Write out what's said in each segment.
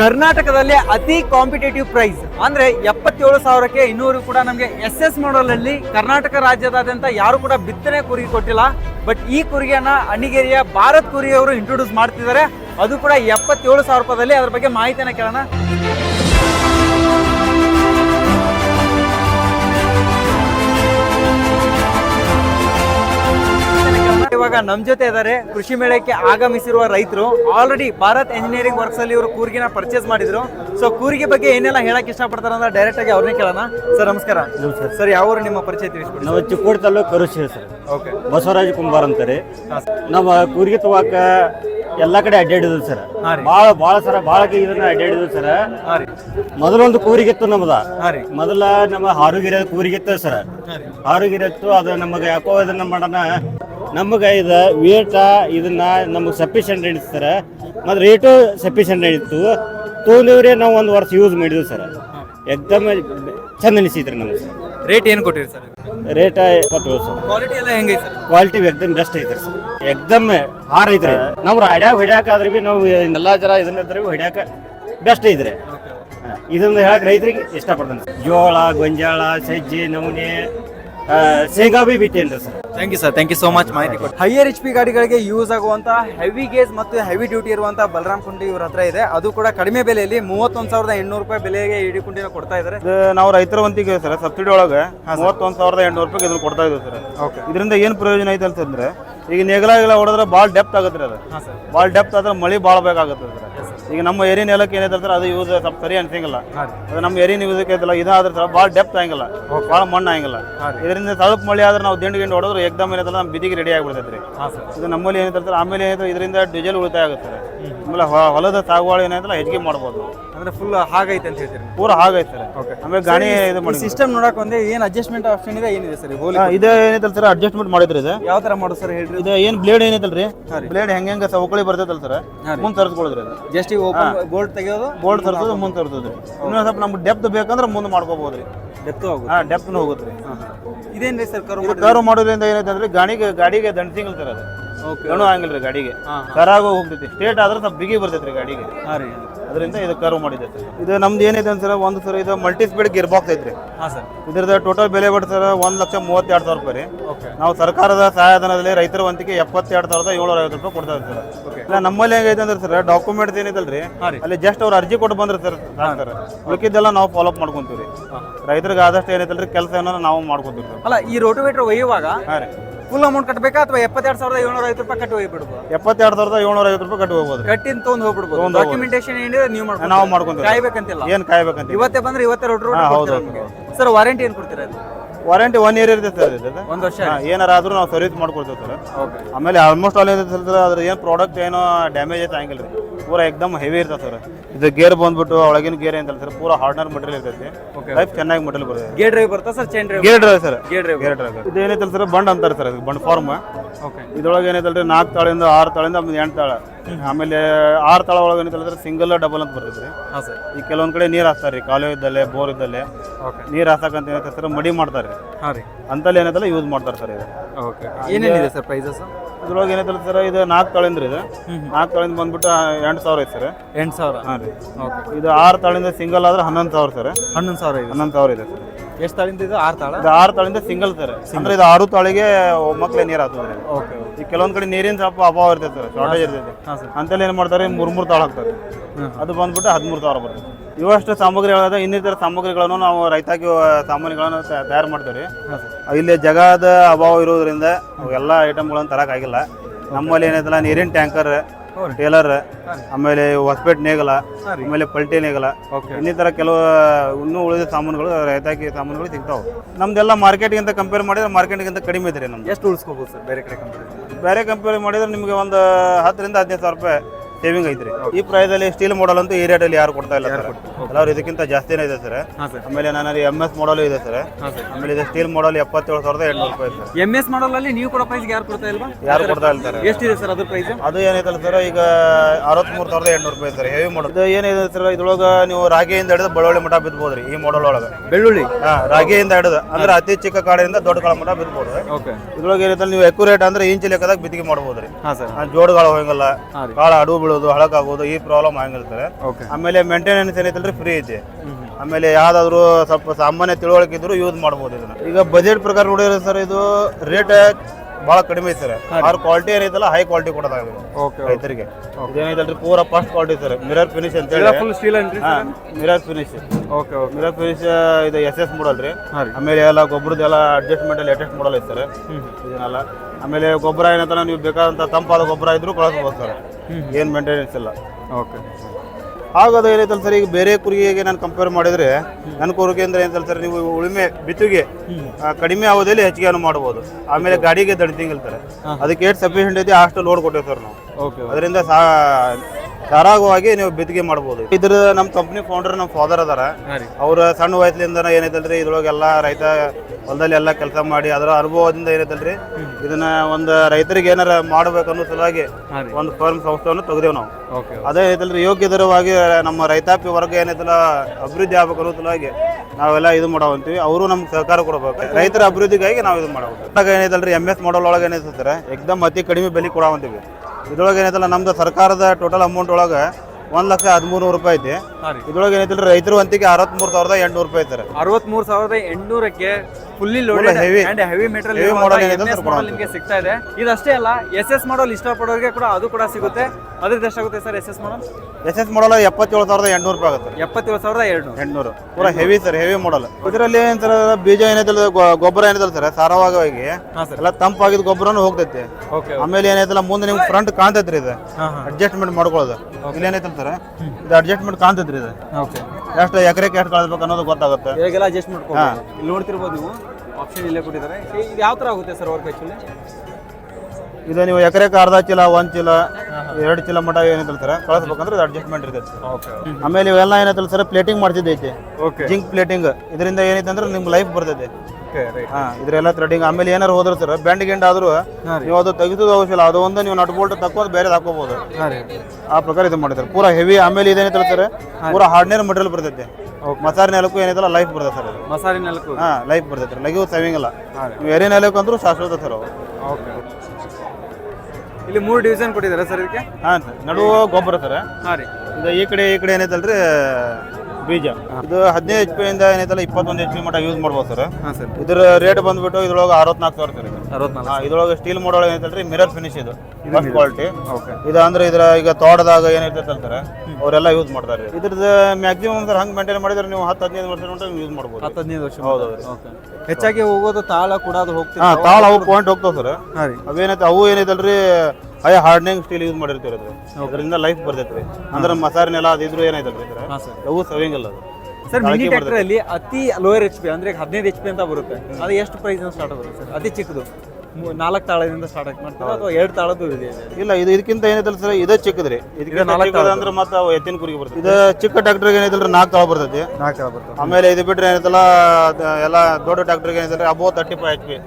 ಕರ್ನಾಟಕದಲ್ಲಿ ಅತಿ competitive price ಅಂದ್ರೆ ಎಪ್ಪತ್ತೇಳು ಸಾವಿರಕ್ಕೆ ಇನ್ನೂರು ಕೂಡ ನಮಗೆ ಎಸ್ ಎಸ್ ಮಾಡಲ್ ಅಲ್ಲಿ ಕರ್ನಾಟಕ ರಾಜ್ಯದಾದ್ಯಂತ ಯಾರು ಕೂಡ ಬಿತ್ತನೆ ಕುರಿಗೆ ಕೊಟ್ಟಿಲ್ಲ. ಬಟ್ ಈ ಕುರಿಯನ್ನ ಅಣಿಗೇರಿಯ ಭಾರತ್ ಕುರಿ ಅವರು ಇಂಟ್ರೊಡ್ಯೂಸ್ ಮಾಡ್ತಿದ್ದಾರೆ. ಅದು ಕೂಡ ಎಪ್ಪತ್ತೇಳು ಸಾವಿರ ರೂಪಾಯಿದಲ್ಲಿ ಅದ್ರ ಬಗ್ಗೆ ಮಾಹಿತಿಯನ್ನ ಕೇಳೋಣ. ಇವಾಗ ನಮ್ ಜೊತೆ ಇದ್ದಾರೆ ಕೃಷಿ ಮೇಳಕ್ಕೆ ಆಗಮಿಸಿರುವ ರೈತರು. ಆಲ್ರೆಡಿ ಭಾರತ್ ಎಂಜಿನಿಯರಿಂಗ್ ವರ್ಕ್ಸ್ ಅಲ್ಲಿ ಇವರು ಕೂರ್ಗಿನ ಪರ್ಚೇಸ್ ಮಾಡಿದ್ರು. ಸೊ ಕೂರ್ಗಿ ಬಗ್ಗೆ ಏನೆಲ್ಲ ಹೇಳಕ್ ಇಷ್ಟಪಡ್ತಾರ ಅಂತ ಡೈರೆಕ್ಟ್ ಆಗಿ ಅವ್ರನ್ನೇ ಕೇಳೋಣ. ಸರ್ ನಮಸ್ಕಾರ. ಸರ್ ಯಾವ ನಿಮ್ಮ ಪರಿಚಯ ತಿಳಿಸ್ಬಿಡಿ ನಾವು ಚಿಕ್ಕೋಡಿ ತಾಲೂಕು ಕರುಶಿ ಸರ್. ಓಕೆ ಬಸವರಾಜ ಕುಂಬಾರ್ ಅಂತಾರೆ ನಮ್ಮ ಕೂರ್ಗಿ ತವಾಕ ಎಲ್ಲ ಕಡೆ ಅಡ್ಡಾಡಿದ್ವಿ ಸರ್. ಬಹಳ ಬಹಳ ಭಾಳ ಭಾಳ ಸರ ಭಾಳ ಇದನ್ನ ಅಡ್ಡಾಡಿದ್ವಿ ಸರ್. ಮೊದಲೊಂದು ಕೂರಿಗಿತ್ತು ನಮ್ದ. ಮೊದಲ ನಮ್ಮ ಹಾರುಗಿರ ಕೂರಿಗಿತ್ತು ಸರ್. ಹಾರುಗಿರತ್ತು ಅದು ನಮಗೆ ಯಾಕೋ ಇದನ್ನ ಮಾಡೋಣ. ನಮಗೆ ಇದು ವೇಟ ಇದನ್ನ ನಮಗೆ ಸಫಿಷಿಯಂಟ್ ಹಿಡಿತು ಸರ್ ಮತ್ತು ರೇಟು ಸಫಿಷಿಯಂಟ್ ಹಿಡಿತು ತೊಗೊಂಡಿವ್ರಿ ನಾವು ಒಂದು ವರ್ಷ ಯೂಸ್ ಮಾಡಿದ್ವಿ ಸರ್. ಎಕ್ದಮ್ ಚಂದ ಅನಿಸಿದ್ರಿ ನಮ್ಗೆ. ಸರ್ ರೇಟ್ ಏನು ಕೊಟ್ಟಿರಿ ಸರ್? ರೇಟ ಇಪ್ಪತ್ತೇಳು ಸರ್. ಕ್ವಾಲಿಟಿ ಎಲ್ಲ ಹೆಂಗೈತೆ ಸರ್? ಕ್ವಾಲಿಟಿ ಎಕ್ದಮ್ ಬೆಸ್ಟ್ ಐತ್ರಿ ಸರ್. ಎಕ್ದಮ್ ಹಾರ ಐತ್ರಿ. ನಾವು ಹಡ್ಯಾಕ ಹೊಡ್ಯಾಕ ಆದ್ರೆ ಬಿ ನಾವು ಎಲ್ಲಾ ಜರ ಇದನ್ನ ಇದ್ರೆ ಹೊಡ್ಯಾಕ ಬೆಸ್ಟ್ ಐತ್ರಿ. ಇದನ್ನ ಹೇಳಕ್ ರೈತರಿಗೆ ಇಷ್ಟಪಡ್ತಾನೆ. ಜೋಳ ಗೊಂಜಾಳ ಸಜ್ಜಿ ನವಣೆ ಆ, ಶೇಂಗಾ ಬಿ ಬಿಟ್ಟೇನ್ರಿ sir. Thank you sir thank you so much ಮಾಹಿತಿ ಕೊಟ್ಟು. ಹೈಯರ್ ಎಚ್ ಪಿ ಗಾಡಿಗಳಿಗೆ ಯೂಸ್ ಆಗುವಂತ ಹೆವಿ ಗೇಜ್ ಮತ್ತು ಹೆವಿ ಡ್ಯೂಟಿ ಇರುವಂತ ಬಲರಾಮ್ ಕುಂಡಿ ಇವ್ರ ಹತ್ರ ಇದೆ. ಅದು ಕೂಡ ಕಡಿಮೆ ಬೆಲೆಯಲ್ಲಿ ಮೂವತ್ತೊಂದು ಸಾವಿರದ ಎಂಟುನೂರು ರೂಪಾಯಿ ಬೆಲೆಗೆ ಇಡೀ ಕುಂಡಿನ ಕೊಡ್ತಾ ಇದ್ದಾರೆ ಇದು ನಾವು ರೈತರ ವಂತಿಗೆ ಸರ್ ಸಬ್ಸಿಡಿ ಒಳಗೆ ಮೂವತ್ತೊಂದು ಸಾವಿರದ ಎಂಟುನೂರು ರೂಪಾಯಿ ಇದನ್ನು ಕೊಡ್ತಾ ಇದ್ದೀವಿ ಸರ್. ಓಕೆ ಇದರಿಂದ ಏನು ಪ್ರಯೋಜನ ಐತೆ ಅಂತಂದ್ರೆ ಈಗ ನೆಗಲ ಗಿಲ ಹೊಡೆದ್ರೆ ಭಾಳ ಡೆಪ್ತ್ ಆಗುತ್ತೆ ರೀ ಅದು. ಸರ್. ಭಾಳ ಡೆಪ್ತ್ ಆದ್ರೆ ಮಳೆ ಭಾಳ ಬೇಕಾಗುತ್ತೆ ಸರ್. ಈಗ ನಮ್ಮ ಏರಿಯ ನೆಲಕ್ಕೆ ಏನೈತೆ ಸರ್ ಅದು ಯೂಸ್ ಸ್ವಲ್ಪ ಸರಿ ಅನ್ಸಂಗಿಲ್ಲ. ಅದು ನಮ್ಮ ಏರಿಯನ್ ಯೂಸ್ ಐತಲ್ಲ ಇದಾದ್ರೆ ಸ್ವಲ್ಪ ಭಾಳ ಡೆಪ್ತ್ ಆಗಂಗಿಲ್ಲ ಭಾಳ ಮಣ್ಣು ಆಗಂಗಿಲ್ಲ. ಇದರಿಂದ ಸ್ವಲ್ಪ ಮಳೆ ಆದ್ರೆ ನಾವು ದಿಂಡು ಗಿಂಡು ಹೊಡೆದ್ರೆ ಎಕ್ದಮ್ ಏನೈತಲ್ಲ ನಮ್ಮ ಬಿದಿಗೆ ರೆಡಿ ಆಗಿಬಿಡ್ತೈತೆ ರೀ. ಇದು ನಮ್ಮಲ್ಲಿ ಏನೈತೆ ಸರ್ ಆಮೇಲೆ ಏನೈತೆ ಇದರಿಂದ ಡೀಸೆಲ್ ಉಳಿತಾಯ ಆಗುತ್ತೆ ಆಮೇಲೆ ಹೊ- ಹೊಲದ ಸಾಗುವಳಿ ಏನಾಯ್ತಲ್ಲ ಹೆಚ್ಚಿಗೆ ಮಾಡ್ಬೋದು ಅಂದ್ರೆ ಫುಲ್ ಹಾಗೈತೆ ಅಂತ ಹೇಳ್ತೀರಿ ಪೂರ ಹಾಗೈತೆ ಸರ್. ಓಕೆ ಆಮೇಲೆ ಗಾಣಿ ಇದು ಮಾಡಿ ಸಿಸ್ಟಮ್ ನೋಡಕ್ ಒಂದೇ ಏನು ಅಡ್ಜಸ್ಟ್ಮೆಂಟ್ ಆಪ್ಷನ್ ಇದೆ ಏನಿದೆ ಸರ್ ಹೋಲಿ ಇದು ಏನೈತಲ್ಲ ಸರ್ ಅಡ್ಜಸ್ಟ್ಮೆಂಟ್ ಮಾಡಿದ್ರಿ ಇದು. ಯಾವ ತರ ಮಾಡೋದು ಸರ್ ಹೇಳ್ರಿ? ಇದು ಏನು ಬ್ಲೇಡ್ ಏನೈತಲ್ರಿ. ಬ್ಲೇಡ್ ಹೆಂಗೆ ಹೆಂಗೆ ಸವಕಳಿ ಬರ್ತೈತಲ್ಲ ಸರ್ ಮುಂದ್ ತರಿಸ್ಕೊಳಿದ್ರಿ ಅದು. ಜಸ್ಟ್ ಈಗ ಓಪನ್ ಗೋಲ್ಡ್ ತೆಗೆಯೋದು ಬೋಲ್ಡ್ ತರಿಸೋದು ಮುಂದೆ ತರ್ತದ್ರಿ ಇನ್ನೊಂದು ಸ್ವಲ್ಪ ನಮ್ಗೆ ಡೆಪ್ತ್ ಬೇಕಂದ್ರೆ ಮುಂದೆ ಮಾಡ್ಕೋಬೋದ್ರಿ. ಡೆಪ್ತ್ ಹೋಗುತ್ತೆ. ಹಾಂ ಡೆಪ್ತ್ನು ಹೋಗುತ್ತೆ. ರೀ ಇದೇನ್ರಿ ಸರ್ ಕರು ಇದು ಕರು ಮಾಡೋದ್ರಿಂದ ಏನೈತೆ ಅಂದ್ರೆ ಗಾಡಿಗೆ ಗಾಡಿಗೆ ದಂಡ ಸರ್ ಅದು. ಓಕೆ ಆಗಿಲ್ಲ ರೀ ಗಾಡಿಗೆ. ಕರಾಗೋ ಹೋಗ್ತೈತಿ. ಸ್ಟೇಟ್ ಆದ್ರೆ ಸ್ವಲ್ಪ ಬಿಗಿ ಬರ್ತೈತ್ರಿ ಗಾಡಿಗೆ. ಹಾಂ ರೀ ಅದರಿಂದ ಇದು ಕರ್ವ್ ಮಾಡಿದೆ ಇದು ನಮ್ದು ಏನಿದೆ ಅಂತ ಒಂದು ಸರ್ ಇದು ಮಲ್ಟಿ ಸ್ಪೀಡ್ ಗಿರ್ ಬಾಕ್ಸ್ ಐತ್ರಿ. ಹಾಂ ಸರ್. ಇದ್ರದ್ದು ಟೋಟಲ್ ಬೆಲೆ ಬಡ್ ಸರ್ ಒಂದು ಲಕ್ಷ ಮೂವತ್ತೆರಡು ಸಾವಿರ ರೂಪಾಯಿ ರೀ. ಓಕೆ ನಾವು ಸರ್ಕಾರದ ಸಹಾಯಧನದಲ್ಲಿ ರೈತರ ವಂತಿಗೆ ಎಪ್ಪತ್ತೆರಡು ಸಾವಿರದ ಏಳ್ನೂರ ಐವತ್ತು ರೂಪಾಯಿ ಕೊಡ್ತಾ ಇರ್ತಾರೆ ಇಲ್ಲ ನಮ್ಮಲ್ಲಿ ಹೆಂಗೈತೆ ಅಂದ್ರೆ ಸರ್ ಡಾಕ್ಯುಮೆಂಟ್ಸ್ ಏನಿದಲ್ರಿ ರೀ ಅಲ್ಲಿ ಜಸ್ಟ್ ಅವ್ರು ಅರ್ಜಿ ಕೊಟ್ಟು ಬಂದ್ರೆ ಸರ್ ಸರ್. ಉಳಿಕಿದ್ದೆಲ್ಲ ನಾವು ಫಾಲೋ ಅಪ್ ಮಾಡ್ಕೊಂತೀವಿ ರೀ. ರೈತರಿಗೆ ಆದಷ್ಟು ಏನೈತಲ್ರಿ ಕೆಲಸ ಏನೋ ನಾವು ಮಾಡ್ಕೊಂತೀವಿ ಅಲ್ಲ ಈ ರೋಟೋವೇಟರ್ ಒಯ್ಯುವಾಗ ಹಾಂ ರೀ. ಫುಲ್ ಅಮೌಂಟ್ ಕಟ್ಟಬೇಕಾ ಅಥವಾ ಎಪ್ಪತ್ತೆರಡು ಸಾವಿರದ ಏಳ್ನೂರ ಐವತ್ತು ರೂಪಾಯಿ ಕಟ್ಟಿ ಹೋಗ್ಬಿಡ್ಬೋದು? ಎಪ್ಪತ್ತೆರಡು ಸಾವಿರದ ಏಳ್ನೂರ ಐವತ್ತು ರೂಪಾಯಿ ಕಟ್ಟಿ ಹೋಗ್ಬೋದು. ಕಟ್ಟಿ ಕಟ್ಟಿನ ತೊಗೊಂಡು ಹೋಗ್ಬಿಡ್ಬೋದು. ತೊಗೊಂಡ್ ಹೋಗ್ಬೋದು. ಡಾಕ್ಯುಮೆಂಟೇಶನ್ ಏನಿದೆ ನೀವು ಮಾಡ್ಕೊಂಡು ನಾವು ಮಾಡ್ಕೊಂತೀವಿ. ಕಾಯ್ಬೇಕಂತಿಲ್ಲ. ಏನು ಕಾಯ್ಬೇಕಂತ ಇವತ್ತೇ ಬಂದ್ರೆ ಇವತ್ತೇ ರೋಡ್ ಹಾ, ಹೌದು, ಸರ್ ವಾರಂಟಿ ಏನು ಕೊಡ್ತೀರಾ ಇದು? ವಾರಂಟಿ ಒನ್ ಇಯರ್ ಇರ್ತೈತೆ ಸರ್ ಇದು ಒಂದು ವರ್ಷ ಏನಾರ ಆದ್ರೂ ನಾವು ಸರ್ವಿಸ್ ಮಾಡ್ಕೊಡ್ತೇವೆ ಸರ್. ಓಕೆ ಆಮೇಲೆ ಆಲ್ಮೋಸ್ಟ್ ಆಲ್ ಏನೈತೆ ಸರ್ ಅದ್ರ ಏನು ಪ್ರಾಡಕ್ಟ್ ಏನೋ ಡ್ಯಾಮೇಜ್ ಐತೆ ಹಂಗಿಲ್ಲ ರೀ. ಪೂರ ಎಕ್ದಮ್ ಹೆವಿ ಇರ್ತದೆ ಸರ್. ಇದು ಗೇರ್ ಬಂದ್ಬಿಟ್ಟು ಒಳಗಿನ ಗೇರ್ ಏನಂತಲ್ಲ ಸರ್ ಪೂರ ಹಾರ್ಡ್ನರ್ ಮಟೀರಿಯಲ್ ಇರ್ತೈತಿ. ಲೈಫ್ ಚೆನ್ನಾಗಿ ಮಟೀರಿಯಲ್ ಬರ್ತದೆ ಗೇರ್ ಡ್ರೈವ್ ಬರ್ತಾ sir chain drive gear drive sir. Gear drive gear drive ಇದು ಏನೈತಲ್ಲ ಸರ್ ಬಂಡ್ ಅಂತಾರೆ ಸರ್ ಬಂಡ್ ಫಾರ್ಮ್ ಓಕೆ ಇದ್ರೊಳಗೆ ಏನೈತಲ್ರಿ ನಾಲ್ಕು ತಾಳಿಂದ ಆರು ತಾಳಿಂದ ಎಂಟು ತಾಳ. ಆಮೇಲೆ ಆರು ತಳ ಒಳಗೆ ಏನಂತ ಹೇಳಿದ್ರೆ ಸಿಂಗಲ್ ಡಬಲ್ ಅಂತ ಬರ್ತೈತೆ ರೀ ಹಾಂ ಸರ್. ಈ ಕೆಲವೊಂದು ಕಡೆ ನೀರು ಹಾಕ್ತಾರೆ ರೀ. ಕಾಲುವೆ ಇದ್ದಲ್ಲೇ ಬೋರ್ ಇದ್ದಲ್ಲೇ. ಓಕೆ. ನೀರು ಹಾಕಂತ ಏನಂತ ಸರ್ ಮಡಿ ಮಾಡ್ತಾರೆ ರೀ. ಹಾಂ ರೀ. ಅಂತಲ್ಲಿ ಏನೈತಲ್ಲ ಯೂಸ್ ಮಾಡ್ತಾರೆ ಸರ್ ಇದು. ಓಕೆ ಏನೇನಿದೆ ಸರ್ ಪ್ರೈಸಸ್ ಇದ್ರೊಳಗೆ ಏನೈತಲ್ಲ ಸರ್ ಇದು ನಾಲ್ಕು ತಾಳಿಂದ ಇದು. ನಾಲ್ಕು ತಾಳಿಂದ ಬಂದ್ಬಿಟ್ಟು ಎಂಟು ಸಾವಿರ ಐತೆ ಸರ್. ಎಂಟು ಸಾವಿರ? ಹಾಂ ರೀ. ಓಕೆ ಇದು ಆರು ತಾಳಿಂದ ಸಿಂಗಲ್ ಆದ್ರೆ ಹನ್ನೊಂದು ಸಾವಿರ ಸರ್. ಹನ್ನೊಂದು ಸಾವಿರ ಇದೆ. ಹನ್ನೊಂದು ಸಾವಿರ ಇದೆ ಸರ್. ಎಷ್ಟು ತಾಳಿಂದ ಇದು? ಆರು ತಾಳ? ಇದು ಆರು ತಾಳಿಂದ ಸಿಂಗಲ್ ಸರ್. ಅಂದ್ರೆ ಇದು ಆರು ತಾಳಿಗೆ ಮಕ್ಳೇ ನೀರು ಹಾಕ್ತದೆ ರೀ ಓಕೆ ಈ ಕೆಲವೊಂದು ಕಡೆ ನೀರಿನ ಸ್ವಲ್ಪ ಅಭಾವ ಇರ್ತೈತೆ ಸರ್ ಶಾರ್ಟೇಜ್ ಇರ್ತೈತೆ. ಅಂತಲ್ಲಿ ಏನು ಮಾಡ್ತಾರೆ ಮೂರು ಮೂರು ತಾಳು ಹಾಕ್ತಾರೆ. ಅದು ಬಂದ್ಬಿಟ್ಟು ಹದಿಮೂರು ಸಾವಿರ ಬರ್ತದೆ ಇವಷ್ಟು ಸಾಮಗ್ರಿಗಳಾದ ಇನ್ನಿತರ ಸಾಮಗ್ರಿಗಳನ್ನು ನಾವು ರೈತಾಕಿ ಸಾಮಾನುಗಳನ್ನು ತಯಾರು ಮಾಡ್ತೇವೆ ರೀ ಇಲ್ಲಿ ಜಗದ ಅಭಾವ ಇರೋದ್ರಿಂದ ಎಲ್ಲ ಐಟಮ್ಗಳನ್ನು ತರಕಾಗಿಲ್ಲ ನಮ್ಮಲ್ಲಿ ಏನೈತಲ್ಲ ನೀರಿನ ಟ್ಯಾಂಕರ್. ಟೇಲರ್. ಆಮೇಲೆ ಹೊಸಪೇಟ್ ನೇಗಲ ಆಮೇಲೆ ಪಲ್ಟಿ ನೇಗಲ ಇನ್ನಿತರ ಕೆಲವು ಇನ್ನೂ ಉಳಿದ ಸಾಮಾನುಗಳು ರೈತಾಕಿ ಸಾಮಾನುಗಳು ಸಿಗ್ತಾವೆ. ನಮ್ದೆಲ್ಲ ಮಾರ್ಕೆಟ್ಗಿಂತ ಕಂಪೇರ್ ಮಾಡಿದ್ರೆ ಮಾರ್ಕೆಟ್ಗಿಂತ ಕಡಿಮೆ ಇದೆ ರೀ ನಮ್ಗೆ ಎಷ್ಟು ಉಳಿಸ್ಕೋಬೋದು ಸರ್ ಬೇರೆ ಕಡೆ ಕಂಪೇರ್ ಬೇರೆ ಕಂಪೇರ್ ಮಾಡಿದ್ರೆ ನಿಮಗೆ ಒಂದು ಹತ್ತರಿಂದ ಹದಿನೈದು ಸಾವಿರ ರೂಪಾಯಿ ಸೇವಿಂಗ್ ಐತ್ರಿ. ಈ ಪ್ರೈಸಲ್ಲಿ ಸ್ಟೀಲ್ ಮಾಡಲ್ ಅಂತೂ ಈ ರೇಟಲ್ಲಿ ಯಾರು ಕೊಡ್ತಾ ಇಲ್ಲ ಸರ್ ಎಲ್ಲರೂ ಇದಕ್ಕಿಂತ ಜಾಸ್ತಿನೇ ಇದೆ ಸರ್ ಆಮೇಲೆ ನಾನು ಎಂ ಎಸ್ ಮಾಡಲ್ ಇದೆ ಸರ್ ಆಮೇಲೆ ಇದು ಸ್ಟೀಲ್ ಮಾಡಲ್ ಎಪ್ಪತ್ತೇಳು ಸಾವಿರದ ಎಂಟುನೂರು ರೂಪಾಯಿ ಸರ್ ಎಂ ಎಸ್ ಮಾಡಲಲ್ಲಿ ನೀವು ಕೊಡೋ ಪ್ರೈಸ್ ಯಾರು ಕೊಡ್ತಾ ಇಲ್ವಾ? ಯಾರು ಕೊಡ್ತಾ ಇಲ್ಲ ಸರ್ ಎಷ್ಟಿದೆ ಸರ್ ಅದ್ರ ಪ್ರೈಸ್ ಅದು ಏನೈತಲ್ಲ ಸರ್ ಈಗ ಅರವತ್ಮೂರು ಸಾವಿರದ ಎಂಟುನೂರು ರೂಪಾಯಿ ಸರ್ ಹೆವಿ ಮಾಡಲ್ ಇದು ಏನಿದೆ ಸರ್ ಇದ್ರೊಳಗೆ ನೀವು ರಾಗಿಯಿಂದ ಹಿಡಿದು ಬೆಳ್ಳುಳ್ಳಿ ಮಠ ಬಿದ್ಬೋದು ಈ ಮಾಡಲ್ ಒಳಗೆ. ಬೆಳ್ಳುಳ್ಳಿ? ಹಾ ರಾಗಿಯಿಂದ ಹಿಡಿದು. ಅಂದ್ರೆ ಅತಿ ಚಿಕ್ಕ ಕಾಡಿಂದ ದೊಡ್ಡ ಕಾಳ ಮಠ ಬಿದ್ಬೋದು ಇದ್ರೊಳಗೆ ಏನೈತಲ್ಲ ನೀವು ಅಕ್ಯುರೇಟ್ ಅಂದ್ರೆ ಇಂಚ್ ಲೆಕ್ಕದಾಗ ಬಿತ್ತಿಗೆ ಮಾಡ್ಬೋದು ರೀ ಹಾಂ ಸರ್ ಆ, ಜೋಡುಗಳು ಹೋಗಂಗಿಲ್ಲ. ಕಾಳ ಅಡುವು ಬೀಳೋದು ಹಳಕಾಗೋದು ಈ ಪ್ರಾಬ್ಲಮ್ ಆಗಿರ್ತಾರೆ ಆಮೇಲೆ ಮೇಂಟೆನೆನ್ಸ್ ಏನೈತಲ್ರಿ ಫ್ರೀ ಐತಿ. ಆಮೇಲೆ ಯಾವ್ದಾದ್ರು ಸ್ವಲ್ಪ ಸಾಮಾನ್ಯ ತಿಳುವಳಿಕೆ ಇದ್ರು ಯೂಸ್ ಮಾಡ್ಬೋದು ಇದನ್ನ. ಈಗ ಬಜೆಟ್ ಪ್ರಕಾರ ನೋಡಿದ್ರೆ ಸರ್ ಇದು ರೇಟ್ ಬಹಳ ಕಡಿಮೆ ಸರ್. ಅವ್ರ ಕ್ವಾಲಿಟಿ ಏನೈತಲ್ಲ ಹೈ ಕ್ವಾಲಿಟಿ ಕೊಡೋದಾಗ ಓಕೆ ರೈತರಿಗೆ. ಇದೇನೈತಲ್ರಿ ಪೂರ first quality sir. Mirror finish ಅಂತ ಹೇಳಿ. ಫುಲ್ ಸ್ಟೀಲ್ ಅಂತ mirror finish okay okay. Mirror finish ಇದು ಎಸ್ ಎಸ್ ಮಾಡಲ್ ರೀ. ಆಮೇಲೆ ಎಲ್ಲ ಆಮೇಲೆ ಎಲ್ಲ ಗೊಬ್ಬರದೆಲ್ಲ ಅಡ್ಜಸ್ಟ್ಮೆಂಟ್ ಲೇಟೆಸ್ಟ್ ಮಾಡಲ್ ಐತೆ ಸರ್. ಇದನ್ನೆಲ್ಲ ಆಮೇಲೆ ಗೊಬ್ಬರ ಏನಂತ ನೀವು ಬೇಕಾದಂತ ತಂಪಾದ ಗೊಬ್ಬರ ಇದ್ರೂ ಕಳಿಸ್ಬೋದು ಸರ್. ಏನು ಮೇಂಟೆನೆನ್ಸ್ ಇಲ್ಲ. ಓಕೆ. ಆಗೋದು ಏನೈತಲ್ಲ ಸರ್ ಈಗ ಬೇರೆ ಕುರಿಗೆಗೆ ನಾನು ಕಂಪೇರ್ ಮಾಡಿದ್ರೆ ನನ್ನ ಕುರಿಗೆ ಅಂದ್ರೆ ಏನಂತಲ್ಲ ಸರ್ ನೀವು ಉಳುಮೆ ಬಿತ್ತುಗೆ ಕಡಿಮೆ ಅವಧಿಯಲ್ಲಿ ಹೆಚ್ಚಿಗೆ ಮಾಡ್ಬೋದು ಆಮೇಲೆ ಗಾಡಿಗೆ ದಡ್ತಿಂಗಿಲ್ತಾರೆ ಅದಕ್ಕೆ ಎಷ್ಟು ಸಫಿಷಿಯಂಟ್ ಐತಿ ಅಷ್ಟು ಲೋಡ್ ಕೊಟ್ಟೇವೆ ಸರ್ ನಾವು. ಅದರಿಂದ ಸಾ ಧಾರಾಳವಾಗಿ ನೀವು ಬಿತ್ತಿಗೆ ಮಾಡ್ಬೋದು. ಇದ್ರ ನಮ್ಮ ಕಂಪ್ನಿ ಫೌಂಡರ್ ನಮ್ಮ ಫಾದರ್ ಅದಾರ. ಅವ್ರ ಸಣ್ಣ ವಯಸ್ಸಿನಿಂದ ಏನೈತಲ್ರಿ ಇದ್ರೊಳಗೆಲ್ಲ ರೈತ ಹೊಲದಲ್ಲಿ ಎಲ್ಲ ಕೆಲಸ ಮಾಡಿ ಅದರ ಅನುಭವದಿಂದ ಏನೈತಲ್ರಿ ಇದನ್ನ ಒಂದು ರೈತರಿಗೆ ಏನಾರ ಮಾಡ್ಬೇಕು ಅನ್ನೋ ಸಲುವಾಗಿ ಒಂದು ಫರ್ಮ್ ಸಂಸ್ಥೆಯನ್ನು ತೆಗೆದೇವ್ ನಾವು. ಅದೇ ಐತಲ್ರಿ ಯೋಗ್ಯ ದರವಾಗಿ ನಮ್ಮ ರೈತಾಪಿ ವರ್ಗ ಏನೈತಲ್ಲ ಅಭಿವೃದ್ಧಿ ಆಗ್ಬೇಕು ಅನ್ನೋ ಸಲುವಾಗಿ ನಾವೆಲ್ಲ ಇದು ಮಾಡವಂತೀವಿ. ಅವರು ನಮ್ಗೆ ಸಹಕಾರ ಕೊಡಬೇಕು. ರೈತರ ಅಭಿವೃದ್ಧಿಗಾಗಿ ನಾವು ಇದು ಮಾಡಬೇಕು ಏನೈತಲ್ರಿ ಎಂ ಎಸ್ ಮಾಡಲ್ ಒಳಗೆ ಏನೈತೆ ಎಕ್ದಮ್ ಅತಿ ಕಡಿಮೆ ಬೆಲೆ ಕೊಡವಂತೀವಿ ಇದ್ರೊಳಗೆ ಏನೈತಲ್ಲ ನಮ್ದು ಸರ್ಕಾರದ ಟೋಟಲ್ ಅಮೌಂಟ್ ಒಳಗೆ ಒಂದು ಲಕ್ಷ ಹದಿಮೂರು ನೂರು ರೂಪಾಯಿ ಐತಿ. ಇದ್ರೊಳಗೆ ಏನೈತಿಲ್ಲ ರೈತರು ಅಂತಿಗೆ ಅರವತ್ಮೂರು ಸಾವಿರದ ಎಂಟುನೂರು ರೂಪಾಯಿ ಐತಾರೆ. ಅರವತ್ಮೂರು ಸಾವಿರದ ಎಂಟ್ನೂರಕ್ಕೆ fully load loaded heavy. And heavy material heavy model ನಿಮಗೆ ಸಿಗ್ತಾ ಇದೆ. ಇದಷ್ಟೇ ಅಲ್ಲ ಎಸ್ ಎಸ್ ಮಾಡಲ್ ಇಷ್ಟಪಡೋರಿಗೆ ಕೂಡ ಅದು ಕೂಡ ಸಿಗುತ್ತೆ. ಅದ್ರದ್ದು ಎಷ್ಟಾಗುತ್ತೆ sir S S model S S model ಎಪ್ಪತ್ತೇಳು ಸಾವಿರದ ಎಂಟ್ನೂರು ರೂಪಾಯಿ ಆಗುತ್ತೆ. ಎಪ್ಪತ್ತೇಳು ಸಾವಿರದ ಎರಡು ಎಂಟ್ನೂರು. ಪೂರ ಹೆವಿ ಸರ್ ಹೆವಿ ಮಾಡಲ್ ಇದರಲ್ಲಿ ಏನ್ ಸರ್ ಬೀಜ ಏನೈತಲ್ಲ ಗೊಬ್ಬರ ಏನೈತಲ್ಲ ಸರ್ ಸಾರವಾಗವಾಗಿ? ಎಲ್ಲ ತಂಪಾಗಿದ್ದ ಗೊಬ್ಬರನು ಹೋಗ್ತೈತಿ. ಆಮೇಲೆ ಏನೈತಲ್ಲ ಮುಂದೆ ನಿಮ್ಗೆ ಫ್ರಂಟ್ ಕಾಣ್ತೈತ್ರಿ ಇದು. ಅಡ್ಜಸ್ಟ್ಮೆಂಟ್ ಮಾಡ್ಕೊಳ್ಳೋದು. ಇಲ್ಲಿ ಏನೈತಲ್ಲ ಸರ್ ಇದು ಅಡ್ಜಸ್ಟ್ಮೆಂಟ್ ಕಾಣ್ತೈತ್ರಿ ಇದು. ಓಕೆ ಎಷ್ಟು ಎಕರೆ ಎಷ್ಟು ಕಳಿಸ್ಬೇಕು ಅನ್ನೋದು ಗೊತ್ತಾಗುತ್ತೆ. ಇವಾಗೆಲ್ಲ ಅಡ್ಜಸ್ಟ್ ಮಾಡ್ಕೊಂಡು ಇಲ್ಲಿ ನೋಡ್ತಿರ್ಬೋದು ನೀವು. ಆಪ್ಷನ್ ಇಲ್ಲೇ ಕೊಟ್ಟಿದ್ದಾರೆ. ಇದು ಯಾವ ಥರ ಆಗುತ್ತೆ ಸರ್ ವರ್ಕ್ ಆ್ಯಕ್ಚುಲಿ ಇದು ನೀವು ಎಕರೆಗೆ ಅರ್ಧ ಚೀಲ ಒಂದ್ ಚೀಲ ಎರಡು ಚೀಲ ಮಟ ಏನು ತಿಳ್ತಾರೆ ಕಳಿಸ್ಬೇಕಂದ್ರೆ ಇದು ಅಡ್ಜಸ್ಟ್ಮೆಂಟ್ ಇರ್ತೈತೆ. ಓಕೆ ಆಮೇಲೆ ಇವೆಲ್ಲ ಏನೈತಲ್ಲ ಸರ್? ಪ್ಲೇಟಿಂಗ್ ಮಾಡ್ತಿದ್ದೈತಿ. ಓಕೆ ಜಿಂಕ್ ಪ್ಲೇಟಿಂಗ್ ಇದರಿಂದ ಏನೈತೆ ಅಂದ್ರೆ ನಿಮ್ಗೆ ಲೈಫ್ ಬರ್ತೈತೆ. ಹಾ ಇದ್ರೆಲ್ಲ ಥ್ರೆಡಿಂಗ್ ಆಮೇಲೆ ಏನಾರು ಹೋದ್ರೆ ಸರ್ ಬ್ಯಾಂಡ್ ಗಿಂಡ್ ಆದ್ರೂ ನೀವು ಅದು ತೆಗೆದು ಅವಶ್ಯ ಇಲ್ಲ. ಅದು ಒಂದು ನೀವು ನಟ್ ಬೋಲ್ಟ್ ತಕ್ಕೊಂಡು ಬೇರೆ ಹಾಕೋಬಹುದು ಆ ಪ್ರಕಾರ ಇದು ಮಾಡಿದ್ರೆ ಪೂರಾ ಹೆವಿ ಆಮೇಲೆ ಇದೇನೈತಲ್ಲ ಸರ್ ಪೂರಾ ಹಾರ್ಡ್ನೇರ್ ಮಟೀರಿಯಲ್ ಬರ್ತೈತೆ. ಮಸಾರಿ ನೆಲಕ್ಕೂ ಏನೈತಲ್ಲ ಲೈಫ್ ಬರ್ತದೆ ಸರ್ ಮಸಾರಿ ನೆಲಕ್ಕೂ. ಹಾ ಲೈಫ್ ಬರ್ತೈತೆ ಲಗಿವು ಸೇವಿಂಗ್ ಇಲ್ಲ. ನೀವು ಎರೆ ನೆಲಕ್ಕೆ ಅಂದ್ರೂ ಶಾಶ್ವತ ಸರ್ ಅವು ಓಕೆ ಇಲ್ಲಿ ಮೂರು ಡಿವಿಷನ್ ಕೊಟ್ಟಿದ್ದಾರೆ ಸರ್ ಇದಕ್ಕೆ? ಹಾಂ ಸರ್ ನಡುವ ಗೊಬ್ಬರ ಸರ್ ಹಾಂ ರೀ. ಈ ಕಡೆ ಈ ಕಡೆ ಏನೈತಲ್ರಿ ಬೀಜ. ಇದು ಹದಿನೈದು ಎಚ್ ಪಿ ಇಂದ ಏನೈತಲ್ಲ ಇಪ್ಪತ್ತೊಂದು ಎಚ್ ಪಿ ಮಟ್ಟ ಯೂಸ್ ಮಾಡ್ಬೋದು ಸರ್. ಹಾಂ ಸರ್. ಇದ್ರ ರೇಟ್ ಬಂದ್ಬಿಟ್ಟು ಇದ್ರೊಳಗೆ ಅರವತ್ನಾಲ್ಕು ಸಾವಿರ ಸರ್ ಇದು ಅರವತ್ನಾಲ್ಕು ಹಾ, ಇದ್ರೊಳಗೆ ಸ್ಟೀಲ್ ಮಾಡೋಳ ಏನೈತಲ್ರಿ ಮಿರರ್ ಫಿನಿಶ್ ಇದು. ಫಸ್ಟ್ ಕ್ವಾಲಿಟಿ ಓಕೆ ಇದು ಅಂದ್ರೆ ಇದ್ರ ಈಗ ತೋಟದಾಗ ಏನಿರ್ತೈತಲ್ಲ ಸರ್? ಅವರೆಲ್ಲ ಯೂಸ್ ಮಾಡ್ತಾರೆ. ಇದ್ರದ್ದು ಮ್ಯಾಕ್ಸಿಮಮ್ ಸರ್ ಹಂಗೆ ಮೇಂಟೈನ್ ಮಾಡಿದ್ರೆ ನೀವು ಹತ್ತು ಹದಿನೈದು ವರ್ಷ ಗಂಟೆ ಯೂಸ್ ಮಾಡ್ಬೋದು. ಹತ್ತು ಹದಿನೈದು ವರ್ಷ ಹೌದು ಓಕೆ ಹೆಚ್ಚಾಗಿ ಹೋಗೋದು ತಾಳ ಕೂಡ ಅದು ಹೋಗ್ತೀವಿ ಹಾ ತಾಳ ಅವು ಪಾಯಿಂಟ್ ಹೋಗ್ತಾವ ಸರ್. ಹಾಂ ರೀ. ಅವೇನೈತೆ ಅವು ಏನೈತಲ್ರಿ? ಹೈ ಹಾರ್ಡ್ನಿಂಗ್ ಸ್ಟೀಲ್ ಯೂಸ್ ಮಾಡಿರ್ತೀವಿ ಅದ್ರ ಅದರಿಂದ ಲೈಫ್ ಬರ್ತೈತ್ರಿ. ಅಂದ್ರೆ ಮಸಾರಿನೆಲ್ಲ ಅದು ಇದ್ರು ಸರ್. ಅವು ಸವಿಂಗಲ್ಲ ಅದು. ಸರ್ ಮಿನಿ ಟ್ರ್ಯಾಕ್ಟರ್ ಅಲ್ಲಿ ಅತಿ ಲೋಯರ್ ಎಚ್ ಪಿ ಅಂದ್ರೆ ಹದಿನೈದು ಎಚ್ ಪಿ ಅಂತ ಬರುತ್ತೆ. ಅದು ಎಷ್ಟು ಪ್ರೈಸ್ ಸ್ಟಾರ್ಟ್ ಆಗುತ್ತೆ ಸರ್? ಅತಿ ಚಿಕ್ಕದು. ನಾಲ್ಕು ತಾಳದಿಂದ ಸ್ಟಾರ್ಟ್ ಮಾಡ್ತಾರೆ ಅಥವಾ ಎರಡು ತಾಳದ್ದು ಇದೆ. ಇಲ್ಲ ಇದು ಇದಕ್ಕಿಂತ ಏನೈತಲ್ಲ ಸರ್ ಇದೇ ಚಿಕ್ಕದ್ರಿ. ಇದಕ್ಕೆ ನಾಲ್ಕು ತಾಳ ಅಂದ್ರೆ ಮತ್ತೆ ಅವು ಎತ್ತಿನ ಕುರಿಗೆ ಬರ್ತದೆ. ಇದು ಚಿಕ್ಕ ಟ್ರ್ಯಾಕ್ಟರ್ಗೆ ಏನೈತಲ್ರಿ ನಾಲ್ಕು ತಾಳ ಬರ್ತೈತಿ. ನಾಲ್ಕು ತಾಳ ಬರ್ತದೆ ಆಮೇಲೆ ಇದು ಬಿಟ್ರೆ ಏನೈತಲ್ಲ ಎಲ್ಲ ದೊಡ್ಡ ಟ್ರ್ಯಾಕ್ಟರ್ಗೆ ಏನೈತಲ್ರಿ above thirty five H P.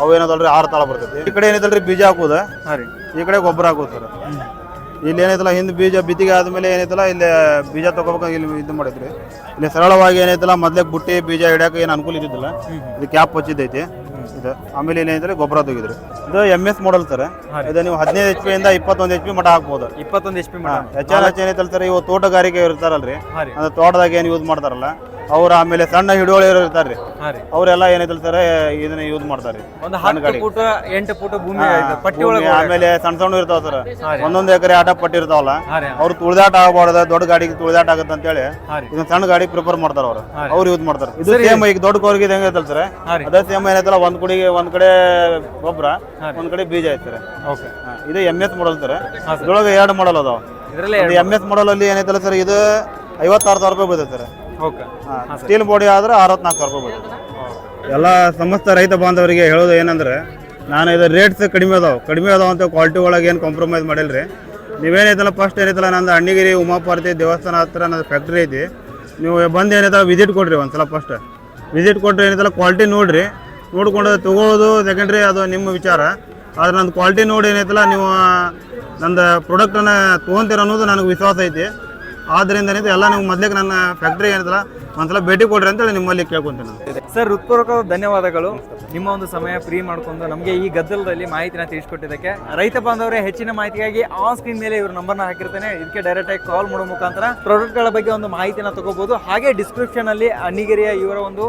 ಅವು ಏನದಲ್ರಿ ಆರು ತಾಳ ಬರ್ತೈತಿ. ಈ ಕಡೆ ಏನೈತಲ್ರಿ ಬೀಜ ಹಾಕೋದು. ಈ ಕಡೆ ಗೊಬ್ಬರ ಹಾಕೋದು ಸರ್. ಇಲ್ಲಿ ಏನೈತಲ್ಲ ಹಿಂದೆ ಬೀಜ ಬಿತ್ತಿಗೆ ಆದ್ಮೇಲೆ ಏನೈತಲ್ಲ ಇಲ್ಲಿ ಬೀಜ ತಗೋಬೇಕಾಗಿ ಇಲ್ಲಿ ಇದು ಮಾಡಿದ್ರಿ. ಇಲ್ಲಿ ಸರಳವಾಗಿ ಏನೈತಲ್ಲ ಮೊದ್ಲೇ ಬುಟ್ಟಿ ಬೀಜ ಇಡಕ್ಕೆ ಏನು ಅನುಕೂಲ ಇದ್ದಿದ್ದಿಲ್ಲ. ಇದು ಕ್ಯಾಪ್ ಹಚ್ಚಿದ್ದೈತಿ. ಇದು. ಆಮೇಲೆ ಏನಿದ್ರೆ ಗೊಬ್ಬರ ತೆಗಿದ್ರಿ. ಇದು ಎಂ ಎಸ್ ಮಾಡಲ್ ಸರ್. ಇದು ನೀವು ಹದಿನೈದು ಎಚ್ ಪಿ ಇಂದ ಇಪ್ಪತ್ತೊಂದು ಎಚ್ ಪಿ ಮಟ್ಟ ಹಾಕ್ಬೋದು. ಇಪ್ಪತ್ತೊಂದು H P H R H ಏನೈತಲ್ಲ ಸರ್ ಇವು ತೋಟಗಾರಿಕೆ ಇರ್ತಾರಲ್ರಿ. ಅಂದ್ರೆ ತೋಟದಾಗ ಏನು ಯೂಸ್ ಮಾಡ್ತಾರಲ್ಲ ಅವ್ರು ಆಮೇಲೆ ಸಣ್ಣ ಹಿಡುವಳಿಯರು ಇರ್ತಾರೆ ಹಾಂ ರೀ. ಅವರೆಲ್ಲ ಏನೈತಲ್ಲ ಸರ್ ಇದನ್ನ ಯೂಸ್ ಮಾಡ್ತಾರೆ ಒಂದು ಹತ್ತು ಫುಟ್ ಎಂಟು ಫುಟ್ ಭೂಮಿ ಇದೆ. ಪಟ್ಟಿ ಭೂಮಿ ಒಳಗೆ ಆಮೇಲೆ ಸಣ್ಣ ಸಣ್ಣ ಇರ್ತಾವ ಸರ್. ಹಾಂ ರೀ. ಒಂದೊಂದು ಎಕರೆ ಆಟ ಪಟ್ಟಿ ಇರ್ತಾವಲ್ಲ ಹಾಂ ರೀ. ಅವ್ರು ತುಳಿದಾಟ ಆಗಬಾರ್ದು ದೊಡ್ಡ ಗಾಡಿಗೆ ತುಳಿದಾಟ ಆಗತ್ತೆ ಅಂತೇಳಿ ಹೇಳಿ ರೀ. ಇದನ್ನ ಸಣ್ಣ ಗಾಡಿ ಪ್ರಿಫರ್ ಮಾಡ್ತಾರ ಅವ್ರು. ಹಾಂ ರೀ. ಅವ್ರು ಯೂಸ್ ಮಾಡ್ತಾರೆ. ಇದು ಸೇಮ್ ಈಗ ದೊಡ್ಡ ಕೋರ್ಗೆ ಹೆಂಗ ಐತಲ್ಲ ಸರ್? ಹಾಂ ರೀ. ಅದೇ ಸೇಮ್ ಏನೈತಲ್ಲ ಒಂದ್ ಕುಡಿಗೆ ಒಂದ್ ಕಡೆ ಗೊಬ್ಬರ ಹಾಂ ರೀ. ಒಂದ್ ಕಡೆ ಬೀಜ ಐತೆ ಸರ್. ಓಕೆ. ಇದು ಎಂ ಎಸ್ ಮಾಡಲ್ ಸರ್. ಹಾಂ ಸರ್. ಇದ್ರೊಳಗೆ ಎರಡು ಮಾಡಲ್ ಅದಾವ. ಇದರಲ್ಲೇ ಎಂ ಎಸ್ ಮಾಡಲ್ ಅಲ್ಲಿ ಏನೈತಲ್ಲ ಸರ್ ಇದು ಐವತ್ತಾರು ಸಾವಿರ ರೂಪಾಯಿ ಬೀಳುತ್ತೆ ಸರ್. ಓಕೆ ಸ್ಟೀಲ್ ಬಾಡಿ ಆದ್ರೆ ಅರವತ್ನಾಲ್ಕು ಸಾವಿರ ರೂಪಾಯಿ ಎಲ್ಲ ಸಮಸ್ತ ರೈತ ಬಾಂಧವರಿಗೆ ಹೇಳೋದು ಏನಂದ್ರೆ ನಾನು ಇದು ರೇಟ್ಸ್ ಕಡಿಮೆ ಅದಾವ. ಕಡಿಮೆ ಅದಾವ ಅಂತ ಕ್ವಾಲಿಟಿ ಒಳಗೆ ಏನು ಕಾಂಪ್ರಮೈಸ್ ಮಾಡಿಲ್ರಿ? ನೀವೇನೈತಲ್ಲ ಫಸ್ಟ್ ಏನೈತಲ್ಲ ನಂದು ಅಣ್ಣಿಗಿರಿ ಉಮಾಪಾರ್ತಿ ದೇವಸ್ಥಾನ ಹತ್ರ ನಂದು ಫ್ಯಾಕ್ಟ್ರಿ ಐತಿ. ನೀವು ಬಂದು ಏನೈತಲ್ಲ ವಿಸಿಟ್ ಕೊಡ್ರಿ ಒಂದ್ಸಲ ಫಸ್ಟ್ ವಿಸಿಟ್ ಕೊಟ್ಟರೆ ಏನೈತಲ್ಲ ಕ್ವಾಲಿಟಿ ನೋಡ್ರಿ. ನೋಡಿಕೊಂಡು ತೊಗೊಳ್ಳೋದು ಸೆಕೆಂಡ್ರಿ ಅದು ನಿಮ್ಮ ವಿಚಾರ. ಆದ್ರೆ ನಂದು ಕ್ವಾಲಿಟಿ ನೋಡಿ ಏನೈತಲ್ಲ ನೀವು ನಂದು ಪ್ರಾಡಕ್ಟನ್ನು ತೊಗೊಂತೀರ ಅನ್ನೋದು ನನಗೆ ವಿಶ್ವಾಸ ಐತಿ. ಆದ್ದರಿಂದ ಎಲ್ಲ ನೀವು ಮೊದಲಿಗೆ ನನ್ನ ಫ್ಯಾಕ್ಟ್ರಿ ಏನೈತಲ್ಲ ಒಂದ್ಸಲ ಭೇಟಿ ಕೊಡ್ರಿ ಅಂತೇಳಿ ನಿಮ್ಮಲ್ಲಿ ಕೇಳ್ಕೊಂತೀನಿ ಸರ್ ಹೃತ್ಪೂರ್ವಕ ಧನ್ಯವಾದಗಳು. ನಿಮ್ಮ ಒಂದು ಸಮಯ ಫ್ರೀ ಮಾಡ್ಕೊಂಡು ನಮಗೆ ಈ ಗದ್ದಲದಲ್ಲಿ ಮಾಹಿತಿನ ತಿಳಿಸ್ಕೊಟ್ಟಿದ್ದಕ್ಕೆ. ರೈತ ಬಾಂಧವರೇ, ಹೆಚ್ಚಿನ ಮಾಹಿತಿಗಾಗಿ ಆನ್ ಸ್ಕ್ರೀನ್ ಮೇಲೆ ಇವ್ರ ನಂಬರ್ನ ಹಾಕಿರ್ತೇನೆ. ಇದಕ್ಕೆ ಡೈರೆಕ್ಟ್ ಆಗಿ ಕಾಲ್ ಮಾಡೋ ಮುಖಾಂತರ ಪ್ರಾಡಕ್ಟ್ಗಳ ಬಗ್ಗೆ ಒಂದು ಮಾಹಿತಿನ ತಗೋಬಹುದು ಹಾಗೆ ಡಿಸ್ಕ್ರಿಪ್ಷನ್ ಅಲ್ಲಿ ಅಣ್ಣಿಗೆರೆಯ ಇವರ ಒಂದು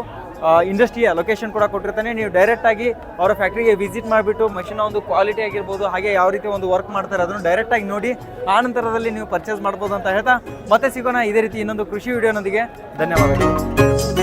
ಇಂಡಸ್ಟ್ರಿಯ ಲೊಕೇಶನ್ ಕೂಡ ಕೊಟ್ಟಿರ್ತಾನೆ. ನೀವು ಡೈರೆಕ್ಟ್ ಆಗಿ ಅವರ ಫ್ಯಾಕ್ಟ್ರಿಗೆ ವಿಸಿಟ್ ಮಾಡಿಬಿಟ್ಟು ಮಷಿನ್ ಒಂದು ಕ್ವಾಲಿಟಿ ಆಗಿರ್ಬೋದು, ಹಾಗೆ ಯಾವ ರೀತಿ ಒಂದು ವರ್ಕ್ ಮಾಡ್ತಾರೆ ಅದನ್ನು ಡೈರೆಕ್ಟ್ ಆಗಿ ನೋಡಿ, ಆ ನಂತರದಲ್ಲಿ ನೀವು ಪರ್ಚೇಸ್ ಮಾಡ್ಬೋದು ಅಂತ ಹೇಳ್ತಾ, ಮತ್ತೆ ಸಿಗೋಣ ಇದೇ ರೀತಿ ಇನ್ನೊಂದು ಕೃಷಿ ವಿಡಿಯೋನೊಂದಿಗೆ ಧನ್ಯವಾದಗಳು.